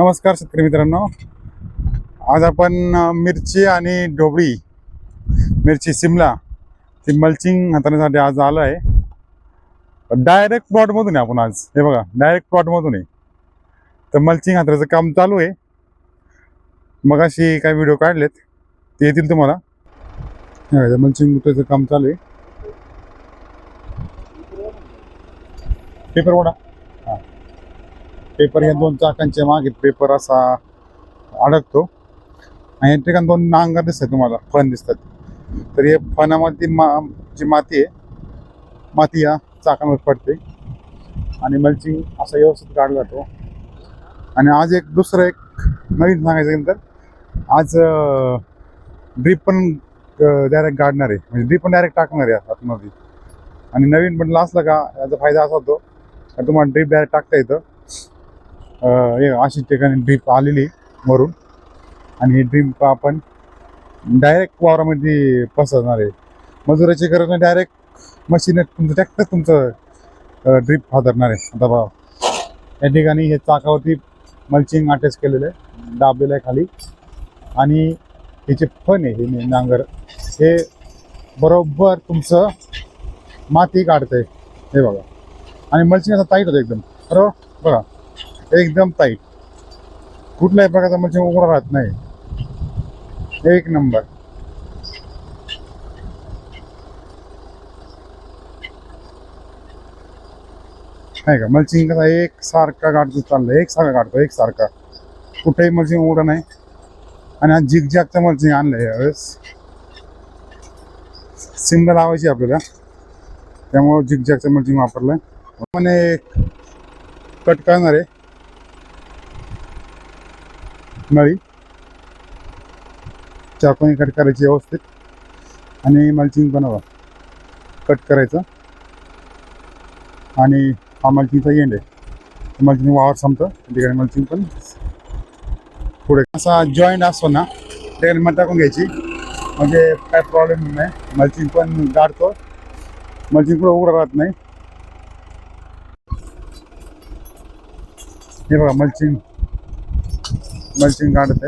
नमस्कार शेतकरी मित्रांनो. आज आपण मिरची आणि ढोबळी मिरची सिमला ती मल्चिंग हाताळण्यासाठी आज आलो आहे. डायरेक्ट प्लॉटमधून आहे आपण आज. हे बघा डायरेक्ट प्लॉटमधून आहे. तर मल्चिंग हाताळायचं काम चालू आहे. मग अशी काही व्हिडिओ काढलेत. ते येतील तुम्हाला. मल्चिंग उतरायचं काम चालू आहे. पेपर वडा पेपर हे दोन चाकांच्या मागे पेपर असा अडकतो. आणि या ठिकाणी दोन नांगर दिसतात तुम्हाला फण दिसतात. तर हे फणामध्ये मा जी माती आहे माती या चाकांवर पडते. आणि मल्चिंग असा व्यवस्थित काढला जातो. आणि आज एक दुसरं एक नवीन सांगायचं गेलं तर आज ड्रीप पण डायरेक्ट काढणार आहे. म्हणजे ड्रीप पण डायरेक्ट टाकणार आहे आतमध्ये. आणि नवीन पण असलं का याचा फायदा असा होतो. तुम्हाला ड्रीप डायरेक्ट टाकता येतं. अशी ठिकाणी ड्रीप आलेली वरून. आणि ही ड्रीप आपण डायरेक्ट वावरामध्ये पसरणार आहे. मजुराची गरज नाही डायरेक्ट मशीन तुमचं ट्रॅक्टर तुमचं ड्रीप हादरणार आहे. दबाव या ठिकाणी हे चाकावरती मल्चिंग अटॅच केलेलं आहे दाबलेलं आहे खाली. आणि हे फण फन आहे हे नांगर हे बरोबर तुमचं माती काढतंय. हे बघा. आणि मल्चिंग असं टाईट होतं एकदम. बरोबर? बघा. एकदम टाईट कुठल्याही प्रकारचा मल्चिंग उघडा राहत नाही. एक नंबर नाही का? मल्चिंग कसा एक सारखा गाठतो चाललंय एक सारखा गाठतो एक सारखा. कुठेही मल्चिंग उघडा नाही. आणि हा झिगझॅगचं मल्चिंग आणलं यावेळेस. सिंगल लावायची आपल्याला. त्यामुळं झिगझॅगचं मल्चिंग वापरलं म्हणे कट करणार आहे. नळी चाकूने कट करायची व्यवस्थित. आणि मल्चिंग बनवा. कट करायचं. आणि हा मल्चिंगचा एंड आहे. मल्चिंग वावर संपतं. त्या ठिकाणी मल्चिंग पण पुढे. असा जॉईंट असतो ना त्याने मग टाकून घ्यायची. म्हणजे काय प्रॉब्लेम नाही. मल्चिंग पण गाडतो. मल्चिंग पण उघडं राहत नाही. हे बघा मल्चिंग मल्चिंग काढत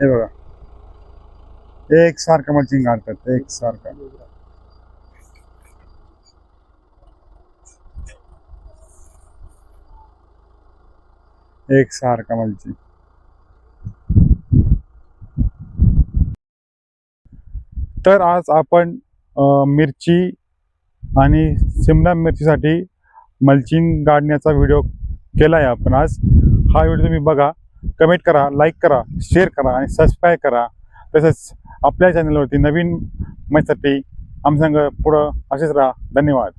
हे बघा. एक सारखं मल्चिंग काढतात एक सारखं. एक सारखा मल्चिंग. तर आज आपण मिरची आणि सिमला मिरचीसाठी मल्चिंग गाडण्याचा व्हिडिओ केला आहे आपण आज. हा व्हिडिओ तुम्ही बघा कमेंट करा लाईक करा शेअर करा आणि सबस्क्राईब करा. तसंच आपल्या चॅनलवरती नवीन माहितीसाठी आमच्या संग पुढं असेच राहा. धन्यवाद.